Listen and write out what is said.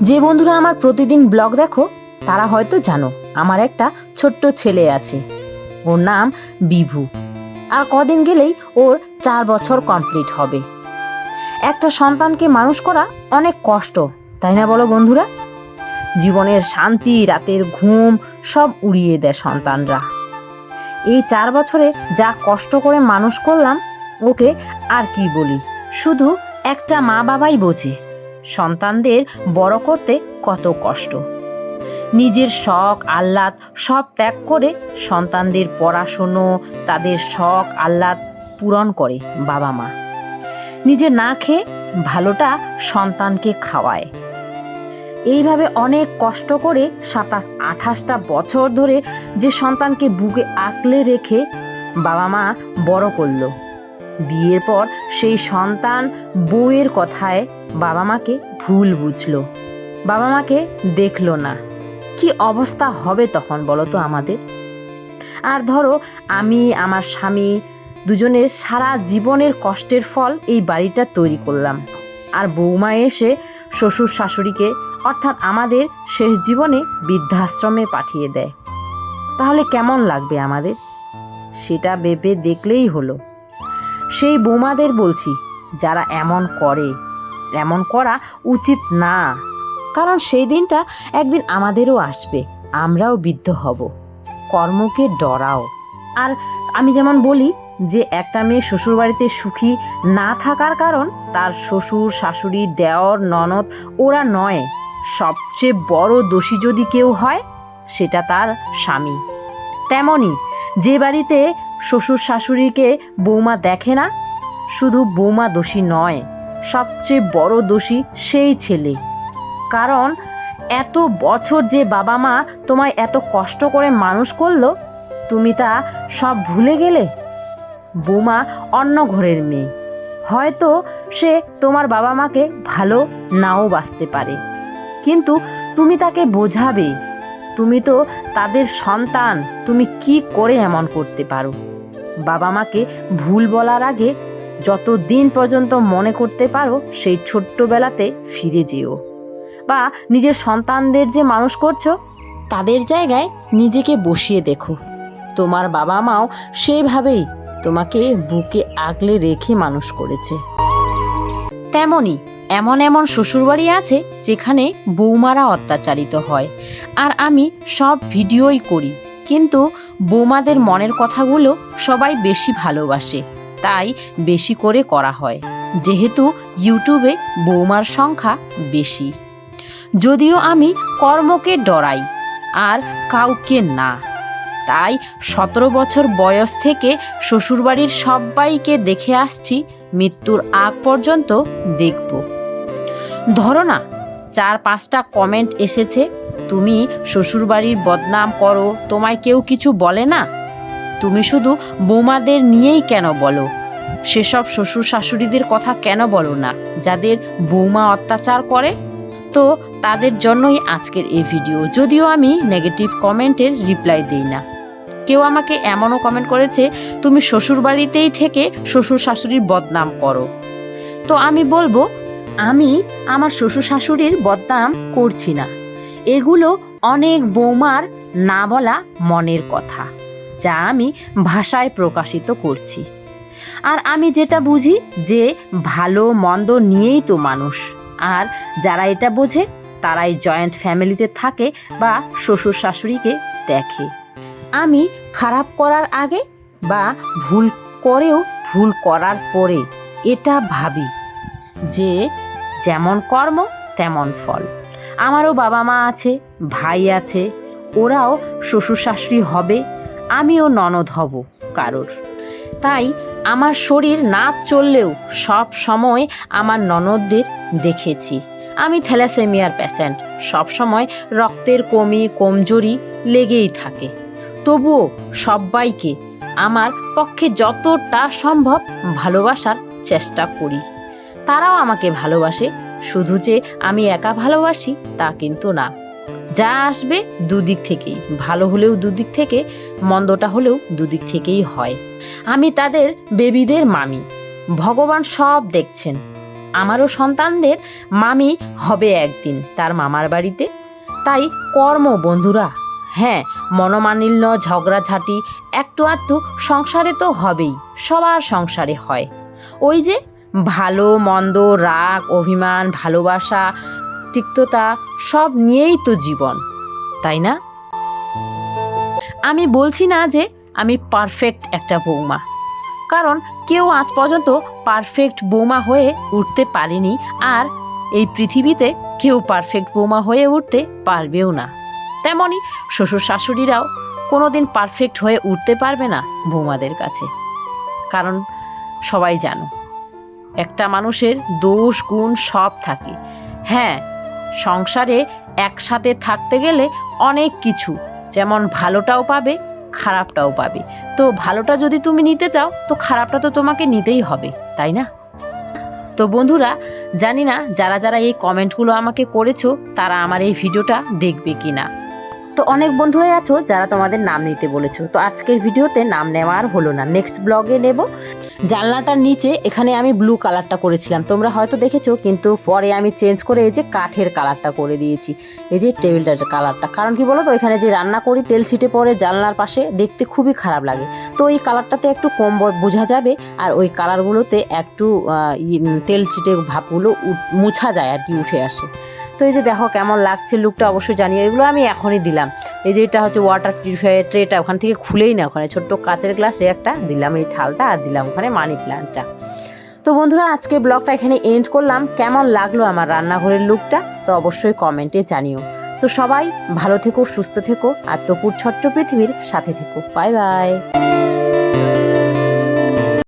যে বন্ধুরা আমার প্রতিদিন ব্লগ দেখো, তারা হয়তো জানো, আমার একটা ছোট্ট ছেলে আছে। ওর নাম বিভু। আর কদিন গেলেই ওর চার বছর কমপ্লিট হবে। একটা সন্তানকে মানুষ করা অনেক কষ্ট, তাই না বলো বন্ধুরা? জীবনের শান্তি, রাতের ঘুম, সব উড়িয়ে দেয় সন্তানরা। এই চার বছরে যা কষ্ট করে মানুষ করলাম, ওকে আর কি বলি? শুধু একটা মা বাবাই বোঝে। সন্তানদের বড় করতে কত কষ্ট। নিজের শখ, আহ্লাদ সব ত্যাগ করে সন্তানদের পড়াশুনো, তাদের শখ, আহ্লাদ পূরণ করে বাবা মা। নিজে না খেয়ে ভালোটা সন্তানকে খাওয়ায়। এইভাবে অনেক কষ্ট করে সাতাশ, আঠাশটা বছর ধরে যে সন্তানকে বুকে আঁকলে রেখে বাবা মা বড় করল। বিয়ের পর সেই সন্তান বউয়ের কথায় বাবা মাকে ভুল বুঝলো। বাবা মাকে দেখল না। কি অবস্থা হবে তখন বলো তো আমাদের? আর ধরো আমি, আমার স্বামী দুজনের সারা জীবনের কষ্টের ফল এই বাড়িটা তৈরি করলাম। আর বৌমা এসে শ্বশুর শাশুড়িকে, অর্থাৎ আমাদের শেষ জীবনে বৃদ্ধাশ্রমে পাঠিয়ে দেয়। তাহলে কেমন লাগবে আমাদের? সেটা ভেবে দেখলেই হলো। সেই বোমাদের বলছি, যারা এমন করে, এমন করা উচিত না। কারণ সেই দিনটা একদিন আমাদেরও আসবে, আমরাও বিদ্ধ হব। কর্মকে ডরাও। আর আমি যেমন বলি যে, একটা মেয়ে শ্বশুরবাড়িতে সুখী না থাকার কারণ তার শ্বশুর, শাশুড়ি, দেওর, ননদ, ওরা নয়। সবচেয়ে বড় দোষী যদি কেউ হয়, সেটা তার স্বামী। তেমনই যে বাড়িতে শ্বশুর শাশুড়িকে বৌমা দেখে না? শুধু বৌমা দোষী নয়, সবচেয়ে বড় দোষী সেই ছেলে। কারণ এত বছর যে বাবা মা তোমায় এত কষ্ট করে মানুষ করল, তুমি তা সব ভুলে গেলে? বৌমা অন্য ঘরের মেয়ে। হয়তো সে তোমার বাবা মাকে ভালো নাও বাঁচতে পারে। কিন্তু তুমি তাকে বোঝাবে। তুমি তো তাদের সন্তান, তুমি কি করে এমন করতে পারো? বাবা মাকে ভুল বলার আগে যত দিন পর্যন্ত মনে করতে পারো সেই ছোট্টবেলাতে ফিরে যেও। বা নিজের সন্তানদের যে মানুষ করছ, তাদের জায়গায় নিজেকে বসিয়ে দেখো। তোমার বাবা মাও সেইভাবেই তোমাকে বুকে আগলে রেখে মানুষ করেছে। তেমনই এমন এমন শ্বশুরবাড়ি আছে যেখানে বৌমারা অত্যাচারিত হয়। আর আমি সব ভিডিওই করি, কিন্তু বৌমাদের মনের কথাগুলো সবাই বেশি ভালোবাসে, তাই বেশি করে করা হয়। যেহেতু ইউটিউবে বৌমার সংখ্যা বেশি। যদিও আমি কর্মকে ডরাই, আর কাউকে না। তাই সতেরো বছর বয়স থেকে শ্বশুরবাড়ির সবাইকে দেখে আসছি, মৃত্যুর আগ পর্যন্ত দেখব। ধরো না, চার পাঁচটা কমেন্ট এসেছে তুমি শ্বশুরবাড়ির বদনাম করো, তোমায় কেউ কিছু বলে না? তুমি শুধু বৌমাদের নিয়েই কেন বলো? সেসব শ্বশুর শাশুড়িদের কথা কেন বলো না, যাদের বৌমা অত্যাচার করে? তো তাদের জন্যই আজকের এই ভিডিও। যদিও আমি নেগেটিভ কমেন্টের রিপ্লাই দিই না। কেউ আমাকে এমনও কমেন্ট করেছে, তুমি শ্বশুর বাড়িতেই থেকে শ্বশুর শাশুড়ির বদনাম করো। তো আমি বলব, আমি আমার শ্বশুর শাশুড়ির বদনাম করছি না। এগুলো অনেক বৌমার না বলা মনের কথা, যা আমি ভাষায় প্রকাশিত করছি। আর আমি যেটা বুঝি যে ভালো মন্দ নিয়েই তো মানুষ, আর যারা এটা বোঝে তারাই জয়েন্ট ফ্যামিলিতে থাকে বা শ্বশুর শাশুড়িকে দেখে। আমি খারাপ করার আগে বা ভুল করেও ভুল করার পরে এটা ভাবি যে যেমন কর্ম তেমন ফল। আমারও বাবা মা আছে, ভাই আছে, ওরাও শ্বশুর শাশুড়ি হবে, আমিও ননদ হব কারোর। তাই আমার শরীর না চললেও সব সময় আমার ননদদের দেখেছি। আমি থ্যালাসেমিয়ার প্যাশেন্ট সব সময় রক্তের কমি, কমজোরি লেগেই থাকে। তবুও সবাইকে আমার পক্ষে যতটা সম্ভব ভালোবাসার চেষ্টা করি। তারাও আমাকে ভালোবাসে শুধু যে আমি একা ভালোবাসি তা কিন্তু না। যা আসবে দুদিক থেকেই, ভালো হলেও দুদিক থেকে, মন্দটা হলেও দুদিক থেকেই হয়। আমি তাদের বেবিদের মামি। ভগবান সব দেখছেন। আমারও সন্তানদের মামি হবে একদিন তার মামার বাড়িতে। তাই কর্ম, বন্ধুরা। হ্যাঁ মনোমানিল্য ঝগড়াঝাটি, একটু আধটু সংসারে তো হবেই, সবার সংসারে হয়। ওই যে ভালো, মন্দ, রাগ, অভিমান, ভালোবাসা, তিক্ততা সব নিয়েই তো জীবন, তাই না? আমি বলছি না যে আমি পারফেক্ট একটা বৌমা, কারণ কেউ আজ পর্যন্ত পারফেক্ট বৌমা হয়ে উঠতে পারেনি আর এই পৃথিবীতে কেউ পারফেক্ট বৌমা হয়ে উঠতে পারবেও না। তেমনই শ্বশুর শাশুড়িরাও কোনো দিন পারফেক্ট হয়ে উঠতে পারবে না বৌমাদের কাছে, কারণ সবাই জানো একটা মানুষের দোষ, গুণ সব থাকে। হ্যাঁ সংসারে একসাথে থাকতে গেলে অনেক কিছু, যেমন ভালোটাও পাবে, খারাপটাও পাবে। তো ভালোটা যদি তুমি নিতে চাও, তো খারাপটা তো তোমাকে নিতেই হবে, তাই না? তো বন্ধুরা, জানি না যারা যারা এই কমেন্টগুলো আমাকে করেছ, তারা আমার এই ভিডিওটা দেখবে কি না তো অনেক বন্ধুরাই আছো যারা তোমাদের নাম নিতে বলেছ। তো আজকের ভিডিওতে নাম নেওয়া আর হলো না। নেক্সট ব্লগে নেব। জানলাটার নিচে এখানে আমি ব্লু কালারটা করেছিলাম। তোমরা হয়তো দেখেছ, কিন্তু পরে আমি চেঞ্জ করে এই যে কাঠের কালারটা করে দিয়েছি। এই যে টেবিলটার কালারটা কারণ কি বলো তো এখানে যে রান্না করি, তেল ছিটে পরে জানলার পাশে, দেখতে খুবই খারাপ লাগে। তো এই কালারটাতে একটু কম বোঝা যাবে, আর ওই কালারগুলোতে একটু তেল ছিটে ভাবগুলো মুছা যায় আর কি, উঠে আসে। তো এই যে দেখো কেমন লাগছে লুকটা অবশ্যই জানিয়ে এগুলো আমি এখনই দিলাম। এই যে এটা হচ্ছে ওয়াটার পিউরিফায়ার ট্রেটা ওখান থেকে খুলেই না ওখানে। ছোট্ট কাচের গ্লাসে একটা দিলাম এই ঠালটা আর দিলাম ওখানে মানি প্ল্যান্টটা তো বন্ধুরা, আজকে ব্লগটা এখানে এন্ড করলাম। কেমন লাগল আমার রান্নাঘরের লুকটা তো অবশ্যই কমেন্টে জানিও। তো সবাই ভালো থেকো, সুস্থ থেকো, আর তপুর ছোট্ট পৃথিবীর সাথে থেকো। Bye bye